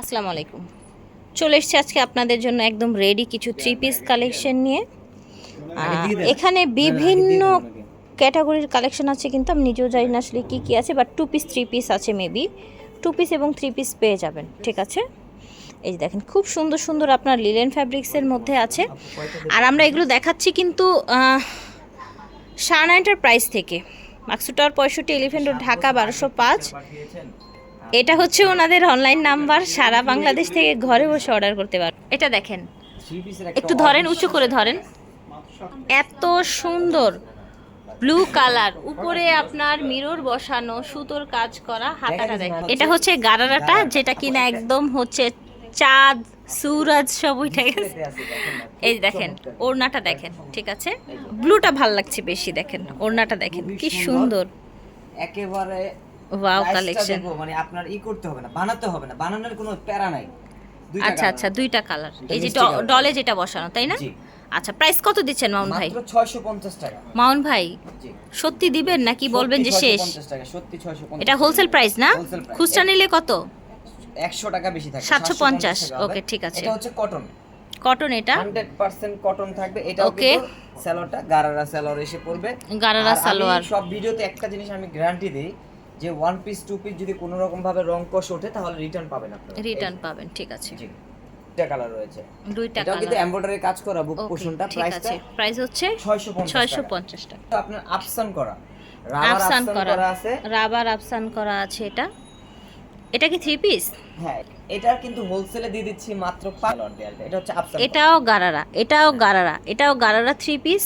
আসসালামু আলাইকুম। চলে এসেছি আজকে আপনাদের জন্য একদম রেডি কিছু থ্রি পিস কালেকশন নিয়ে। এখানে বিভিন্ন ক্যাটাগরির কালেকশন আছে কিন্তু আমি নিজেও জানি না আসলে কী কী আছে but two piece three piece আছে মেবি টু পিস এবং থ্রি পিস পেয়ে যাবেন ঠিক আছে? এই যে দেখেন খুব সুন্দর সুন্দর আপনার লিলেন ফ্যাব্রিক্সের মধ্যে আছে। আর আমরা এগুলো দেখাচ্ছি কিন্তু শান প্রাইস থেকে। মাকসুটার পঁয়ষট্টি এলিফেন্ট ঢাকা বারোশো পাঁচ। এটা হচ্ছে ওনাদের অনলাইন নাম্বার সারা বাংলাদেশ থেকে ঘরে বসে অর্ডার করতে পার। এটা দেখেন, একটু ধরেন, উঁচু করে ধরেন। এত সুন্দর ব্লু কালার উপরে আপনার মিরর বসানো, সুতোর কাজ করা, হাতাটা দেখেন। এটা হচ্ছে গারারাটা, যেটা কিনা একদম হচ্ছে চাঁদ, সুরজ, সব গেছে। এই দেখেন, ওড়নাটা দেখেন, ঠিক আছে? ব্লুটা ভালো লাগছে বেশি, দেখেন, ওড়নাটা দেখেন, কি সুন্দর। একেবারে ওয়াও কালেকশন মানে আপনার ই করতে হবে না বানাতে হবে না। বানানোর কোনো প্যারা নাই। আচ্ছা আচ্ছা দুইটা কালার এই যে ডলে যেটা বসানো তাই না? আচ্ছা প্রাইস কত দিচ্ছেন মাউন ভাই? মাত্র 650 টাকা। মাউন ভাই সত্যি দিবেন নাকি বলবেন যে শেষ? 650 টাকা সত্যি 650 এটা হোলসেল প্রাইস না? খুচরা নিলে কত? 100 টাকা বেশি থাকে 750 ওকে, ঠিক আছে। এটা হচ্ছে কটন কটন এটা? 100% কটন থাকবে। এটাও ওকে। সালোয়ারটা গারারা সালোয়ার এসে পড়বে। গারারা সালোয়ার। সব ভিডিওতে একটা জিনিস আমি গ্যারান্টি দেই যে ওয়ান পিস টু পিস যদি কোনো রকম ভাবে রং কষ ওঠে তাহলে রিটার্ন পাবেন আপনারা। রিটার্ন পাবেন ঠিক আছে। জি দুইটা কালার রয়েছে। দুইটা এটাও কিন্তু কালার এমব্রয়ডারি কাজ করা বুক পোর্শনটা প্রাইসটা আছে। প্রাইস হচ্ছে 650 ছয়শো টাকা। তো আপনার আপসান করা রাবার আপসান করা আছে। রাবার আফসান করা আছে এটা। এটা কি থ্রি পিস হ্যাঁ এটা কিন্তু হোলসেলে দিয়ে দিচ্ছি মাত্র 5 ডলার দেয়া এটা হচ্ছে আপসান এটাও গারারা এটাও গারারা এটাও গারারা থ্রি পিস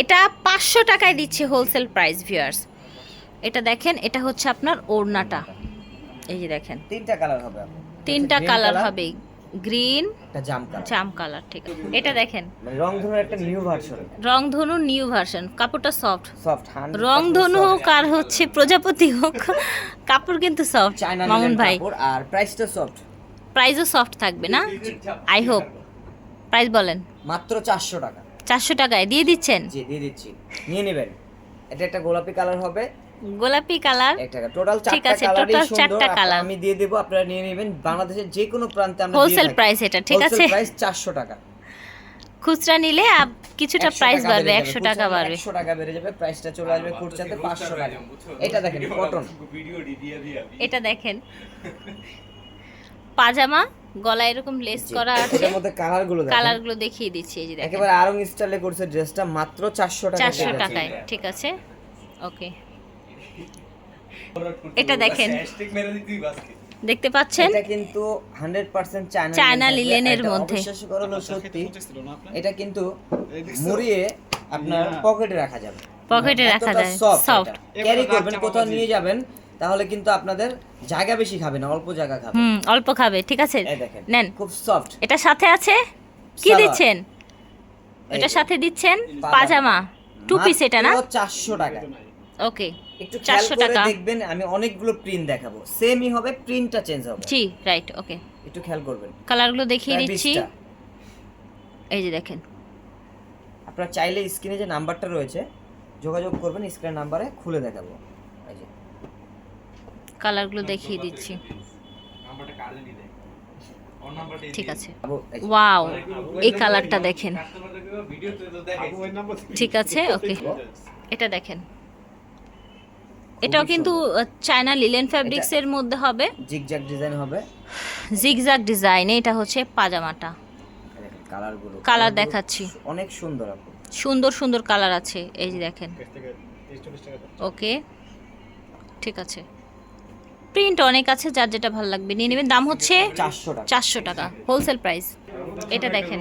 এটা পাঁচশো টাকায় দিচ্ছে হোলসেল প্রাইস ভিউয়ার্স এটা দেখেন এটা হচ্ছে আপনার ওড়নাটা। এই যে দেখেন। তিনটা কালার হবে। তিনটা কালার হবে। গ্রিন জাম কালার জাম কালার ঠিক আছে। এটা দেখেন। মানে রংধনুর একটা নিউ ভার্সন রংধনু নিউ ভার্সন কাপড়টা সফট সফট রংধনু হোক আর হচ্ছে প্রজাপতি হোক কাপড় কিন্তু সফট মামুন ভাই। আর প্রাইসটা সফট প্রাইসও সফট থাকবে না? আই হোপ প্রাইস বলেন। মাত্র 400 টাকা। চারশো টাকায়। দিয়ে দিচ্ছেন? জি দিয়ে দিচ্ছি। নিয়ে নেবেন। এটা একটা গোলাপি কালার হবে। গোলাপি কালার? টোটাল ঠিক আছে, সুন্দর। চারটা colour। আমি দিয়ে দেব আপনারা নিয়ে নেবেন। বাংলাদেশের যে কোনো প্রান্তে আমরা হোলসেল প্রাইস এটা ঠিক আছে? প্রাইস 400 টাকা। খুচরা নিলে কিছুটা প্রাইস বাড়বে বেড়ে একশো যাবে, টাকা বাড়বে। 100 টাকা বেড়ে যাবে প্রাইসটা চলে আসবে খুচরাতে 500 টাকা। এটা দেখেন কটন এটা দেখেন। পাজামা গলায় এরকম লেস করা আছে। এটার মধ্যে কালারগুলো দেখেন। কালারগুলো দেখিয়ে দিচ্ছি এই যে দেখেন। একেবারে আরং স্টাইলে করছে ড্রেসটা মাত্র 400 টাকা চারশো দিয়ে টাকায় ঠিক আছে? ওকে এটা দেখেন। দেখতে পাচ্ছেন? এটা কিন্তু 100% চায়না চায়না লিলেনের মধ্যে। সত্যি। এটা কিন্তু মুড়িয়ে আপনার পকেটে রাখা যাবে। পকেটে রাখা যায়। সফট ক্যারি করবেন কোথাও নিয়ে যাবেন তাহলে কিন্তু আপনাদের জায়গা বেশি খাবে না অল্প জায়গা খাবে। হুম অল্প খাবে। ঠিক আছে? নেন। খুব সফট এটা সাথে আছে? কি দিচ্ছেন? এটার সাথে দিচ্ছেন? পাজামা। টু পিস এটা না? 400 টাকা ওকে একটু খেয়াল করে টাকা। দেখবেন আমি অনেকগুলো প্রিন্ট দেখাবো। সেমই হবে প্রিন্টটা চেঞ্জ হবে। জি রাইট ওকে একটু খেয়াল করবেন। কালারগুলো দেখিয়ে দিচ্ছি। এই যে দেখেন। আপনারা চাইলে স্ক্রিনে যে নাম্বারটা রয়েছে যোগাযোগ করবেন স্ক্রিন নাম্বারে খুলে দেখাবো। এই যে। কালারগুলো দেখিয়ে দিচ্ছি। ঠিক আছে। ওয়াও এই কালারটা দেখেন। ঠিক আছে ওকে এটা দেখেন। এটাও কিন্তু চায়না লিলেন ফ্যাব্রিক্স এর মধ্যে হবে। জিগজ্যাগ ডিজাইন হবে। জিগজাগ ডিজাইনে এটা হচ্ছে পাজামাটা। কালার দেখাচ্ছি। অনেক সুন্দর সুন্দর সুন্দর কালার আছে এই যে দেখেন। ওকে ঠিক আছে। প্রিন্ট অনেক আছে যার যেটা ভালো লাগবে নিয়ে নেবেন। দাম হচ্ছে চারশো টাকা। হোলসেল প্রাইস এটা দেখেন।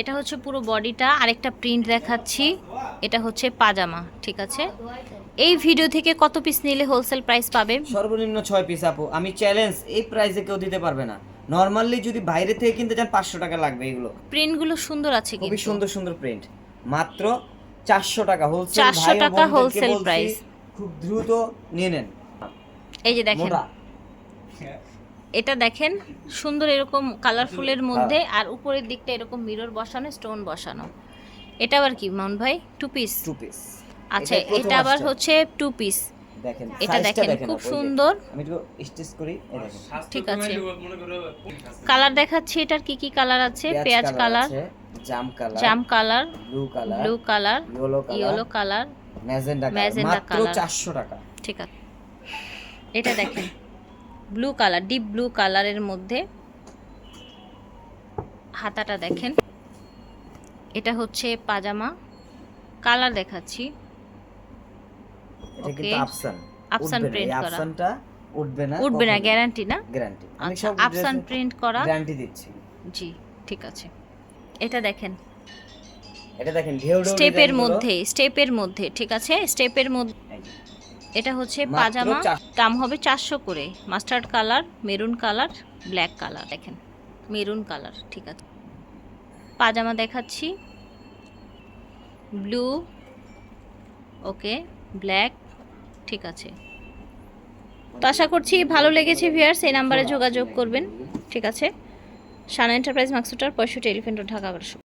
এটা হচ্ছে পুরো বডিটা আরেকটা প্রিন্ট দেখাচ্ছি। এটা হচ্ছে পাজামা ঠিক আছে? এই ভিডিও থেকে কত পিস নিলে হোলসেল প্রাইস পাবে? সর্বনিম্ন ছয় পিস আপু। আমি চ্যালেঞ্জ এই প্রাইসে কেউ দিতে পারবে না। নর্মালি যদি বাইরে থেকে কিনতে চান পাঁচশো টাকা লাগবে এগুলো। প্রিন্টগুলো সুন্দর আছে খুবই সুন্দর সুন্দর প্রিন্ট মাত্র চারশো টাকা হোলসেল 400 টাকা wholesale price। খুব দ্রুত নিয়ে নেন। এই যে দেখেন। এটা দেখেন সুন্দর এরকম কালারফুলের মধ্যে আর উপরের দিকটা এরকম মিরর বসানো স্টোন বসানো। এটা আবার কি মাউন ভাই? টু পিস টু পিস আচ্ছা এটা আবার হচ্ছে টু পিস দেখেন এটা দেখেন খুব। সুন্দর। আমি একটু স্টিচ করি ঠিক আছে। কালার দেখাচ্ছি এটার কি কি কালার আছে? পেঁয়াজ কালার জাম কালার জাম colour blue colour blue colour yellow colour yellow colour magenta colour magenta মাত্র কালার। 400 টাকা। ঠিক আছে। এটা দেখেন ব্লু কালার ডিপ ব্লু কালারের মধ্যে হাতাটা দেখেন। এটা হচ্ছে পাজামা। কালার দেখাচ্ছি। এটা কিন্তু. আফসান আফসান এই করা। আফসানটা উঠবে না উঠবে না গ্যারান্টি না? গ্যারান্টি আমি সব আফসান প্রিন্ট করা। গ্যারান্টি দিচ্ছি। জি ঠিক আছে। এটা দেখেন। এটা দেখেন ঢেউ স্টেপের মধ্যে স্টেপের মধ্যে ঠিক আছে? স্টেপের মধ্যে এটা হচ্ছে পাজামা। দাম হবে চারশো করে। Mustard colour maroon colour black colour দেখেন। মেরুন কালার ঠিক আছে। পাজামা দেখাচ্ছি। ব্লু, ওকে, ব্ল্যাক, ঠিক আছে। তো আশা করছি ভালো লেগেছে ভিয়ার্স এই নাম্বারে যোগাযোগ করবেন, ঠিক আছে। সানা এন্টারপ্রাইজ মাক্সুটার পঁয়ষট্টি এলিফেন্ট ঢাকা বারোশো